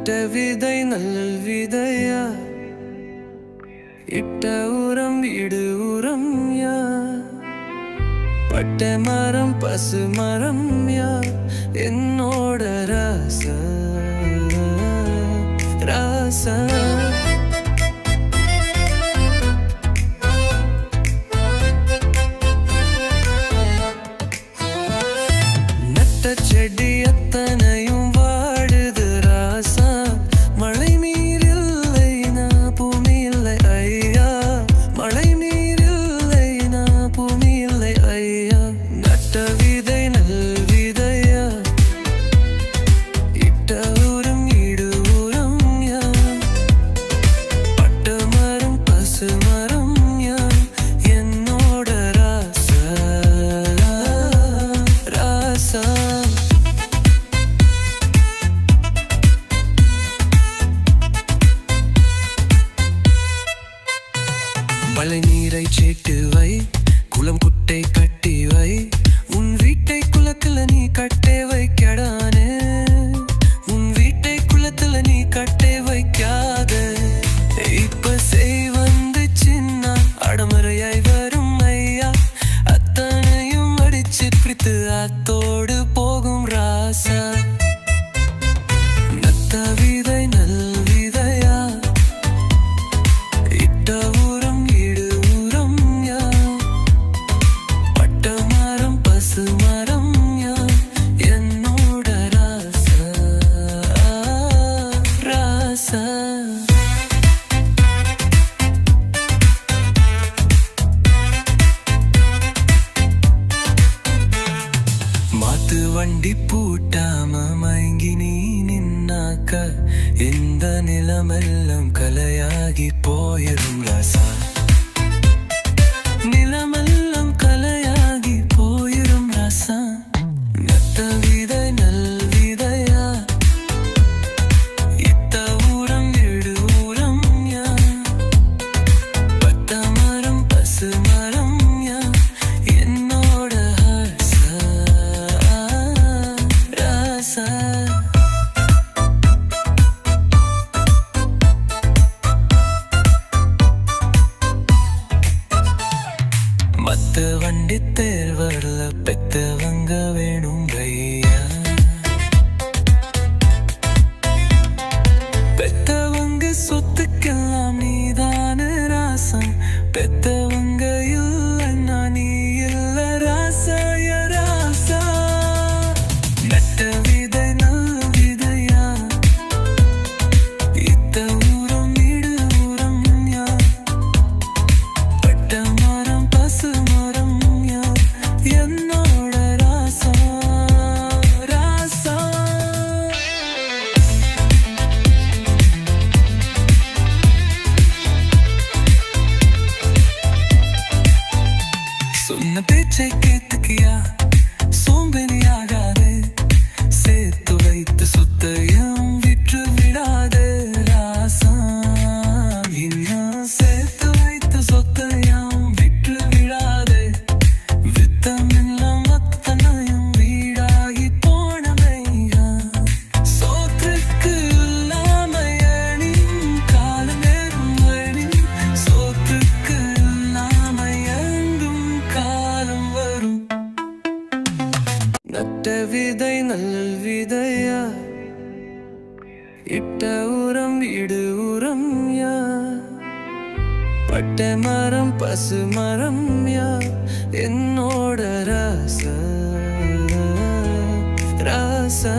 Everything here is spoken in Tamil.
இட்ட விதை நல் விதையா? இட்ட உரம் இடு உரம் யா? பட்ட மரம் பசு மரம் யா? என்னோட ராசா ராசா. குளம் குட்டை கட்டி வை. உன் வீட்டை குளத்துல நீ கட்டே வைக்கடானே. உன் வீட்டை குளத்துல நீ கட்டே வைக்காத. இப்ப செய் வந்து சின்ன அடமறையாய் வரும் ஐயா. அத்தனையும் அடிச்சு பிடித்து அத்தோடு மாத்து வண்டி பூட்டாம மயங்கி நீ நின்னாக்க இந்த நிலமெல்லாம் கலையாகி போயிரும் மத்த வண்டி தேர்வரில் பெத்தவங்க வேணும். சொன்ன பேச்சை கேட்டுக்கியா? சோம்பேறியாகாது. சேர்த்து வைத்து சுத்தையும் விற்று விடாது. நட்ட விதை நல் விதையா இட்ட உரம் இடு உரம் யா பட்ட மரம் பசு மரம் யா என்னோட ராசா ராசா